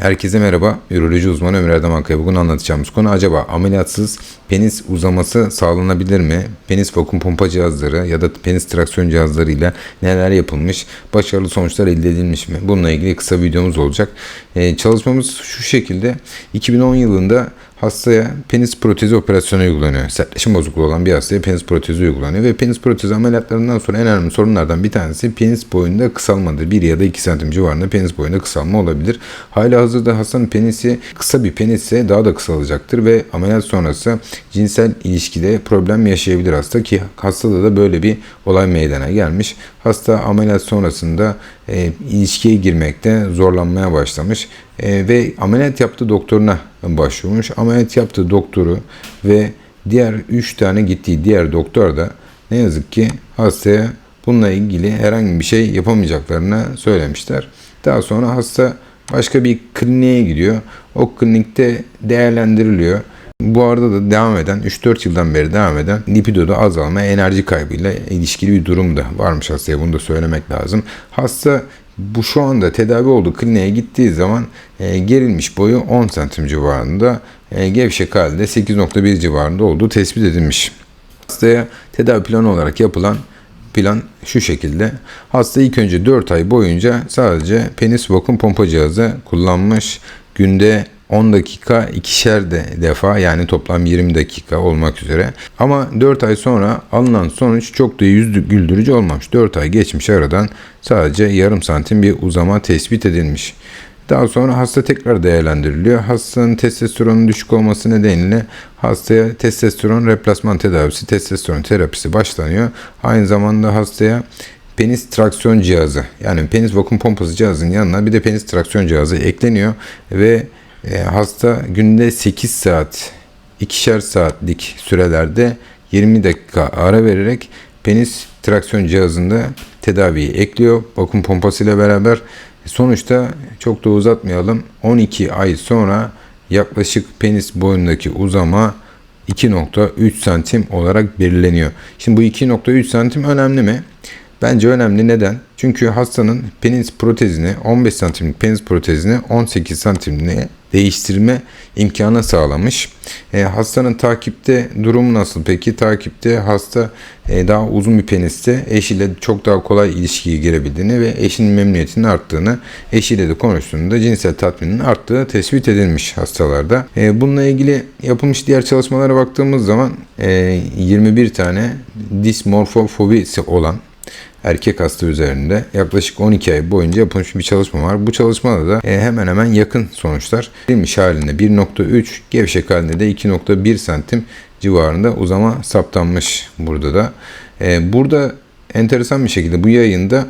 Herkese merhaba. Üroloji uzmanı Ömer Erdem Akkaya. Bugün anlatacağımız konu acaba ameliyatsız penis uzaması sağlanabilir mi? Penis vakum pompa cihazları ya da penis traksiyon cihazlarıyla neler yapılmış? Başarılı sonuçlar elde edilmiş mi? Bununla ilgili kısa videomuz olacak. Ee, çalışmamız şu şekilde. 2010 yılında hastaya penis protezi operasyonu uygulanıyor. Sertleşim bozukluğu olan bir hastaya penis protezi uygulanıyor ve penis protezi ameliyatlarından sonra en önemli sorunlardan bir tanesi penis boyunda kısalmadır. 1 ya da 2 santim civarında penis boyunda kısalma olabilir. Hala hazırda hastanın penisi kısa bir penisse daha da kısalacaktır ve ameliyat sonrası cinsel ilişkide problem yaşayabilir hasta ki hastada da böyle bir olay meydana gelmiş. Hasta ameliyat sonrasında e, ilişkiye girmekte zorlanmaya başlamış e, ve ameliyat yaptığı doktoruna başvurmuş. Ameliyat yaptığı doktoru ve diğer 3 tane gittiği diğer doktor da ne yazık ki hastaya bununla ilgili herhangi bir şey yapamayacaklarını söylemişler. Daha sonra hasta başka bir kliniğe gidiyor. O klinikte değerlendiriliyor. Bu arada da devam eden 3-4 yıldan beri devam eden lipidoda azalma enerji kaybıyla ilişkili bir durum da varmış hastaya bunu da söylemek lazım. Hasta bu şu anda tedavi olduğu kliniğe gittiği zaman e, gerilmiş boyu 10 santim civarında, e, gevşek halde 8.1 civarında olduğu tespit edilmiş. Hastaya tedavi planı olarak yapılan plan şu şekilde. Hasta ilk önce 4 ay boyunca sadece penis vakum pompa cihazı kullanmış. Günde 10 dakika ikişer de defa yani toplam 20 dakika olmak üzere. Ama 4 ay sonra alınan sonuç çok da yüz güldürücü olmamış. 4 ay geçmiş aradan sadece yarım santim bir uzama tespit edilmiş. Daha sonra hasta tekrar değerlendiriliyor. Hastanın testosteronun düşük olması nedeniyle hastaya testosteron replasman tedavisi, testosteron terapisi başlanıyor. Aynı zamanda hastaya penis traksiyon cihazı yani penis vakum pompası cihazının yanına bir de penis traksiyon cihazı ekleniyor ve e, hasta günde 8 saat, ikişer saatlik sürelerde 20 dakika ara vererek penis traksiyon cihazında tedaviyi ekliyor. Vakum pompasıyla beraber sonuçta çok da uzatmayalım. 12 ay sonra yaklaşık penis boyundaki uzama 2.3 santim olarak belirleniyor. Şimdi bu 2.3 santim önemli mi? Bence önemli. Neden? Çünkü hastanın penis protezini 15 santimlik penis protezini 18 santimliğe değiştirme imkanı sağlamış. E, hastanın takipte durumu nasıl peki? Takipte hasta e, daha uzun bir peniste eşiyle çok daha kolay ilişkiye girebildiğini ve eşinin memnuniyetinin arttığını, eşiyle de konuştuğunda cinsel tatminin arttığı tespit edilmiş hastalarda. E, bununla ilgili yapılmış diğer çalışmalara baktığımız zaman e, 21 tane dismorfofobisi olan erkek hasta üzerinde yaklaşık 12 ay boyunca yapılmış bir çalışma var. Bu çalışmada da e, hemen hemen yakın sonuçlar. Verilmiş halinde 1.3, gevşek halinde de 2.1 santim civarında uzama saptanmış burada da. E, burada enteresan bir şekilde bu yayında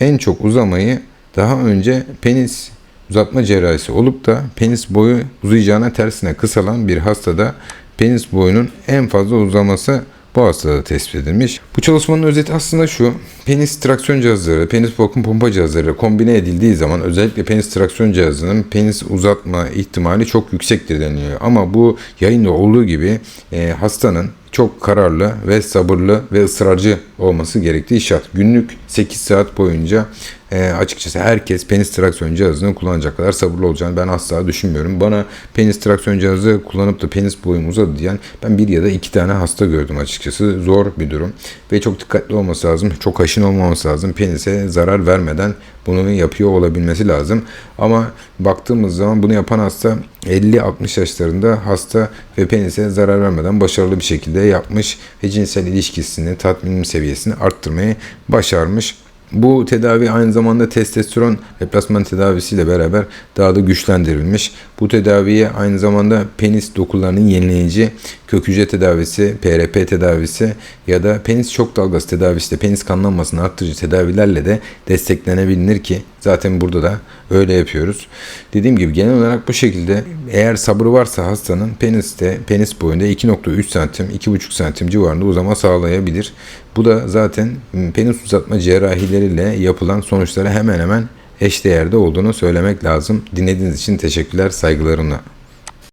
en çok uzamayı daha önce penis uzatma cerrahisi olup da penis boyu uzayacağına tersine kısalan bir hastada penis boyunun en fazla uzaması bu hastada tespit edilmiş. Bu çalışmanın özeti aslında şu. Penis traksiyon cihazları, penis vakum pompa cihazları kombine edildiği zaman özellikle penis traksiyon cihazının penis uzatma ihtimali çok yüksektir deniliyor. Ama bu yayında olduğu gibi e, hastanın çok kararlı ve sabırlı ve ısrarcı olması gerektiği şart. Günlük 8 saat boyunca e, açıkçası herkes penis traksiyon cihazını kullanacak kadar sabırlı olacağını ben asla düşünmüyorum. Bana penis traksiyon cihazı kullanıp da penis boyum uzadı diyen ben bir ya da iki tane hasta gördüm açıkçası. Zor bir durum ve çok dikkatli olması lazım. Çok haşin olmaması lazım. Penise zarar vermeden bunu yapıyor olabilmesi lazım. Ama baktığımız zaman bunu yapan hasta 50-60 yaşlarında hasta ve penise zarar vermeden başarılı bir şekilde yapmış ve cinsel ilişkisini, tatmin seviyesini arttırmayı başarmış. Bu tedavi aynı zamanda testosteron replasman tedavisiyle beraber daha da güçlendirilmiş. Bu tedaviye aynı zamanda penis dokularının yenileyici kök hücre tedavisi, PRP tedavisi ya da penis şok dalgası tedavisi de penis kanlanmasını arttırıcı tedavilerle de desteklenebilir ki zaten burada da öyle yapıyoruz. Dediğim gibi genel olarak bu şekilde eğer sabrı varsa hastanın peniste penis boyunda 2.3 santim 2.5 santim civarında uzama sağlayabilir. Bu da zaten penis uzatma cerrahileriyle yapılan sonuçlara hemen hemen eşdeğerde olduğunu söylemek lazım. Dinlediğiniz için teşekkürler, saygılarımla.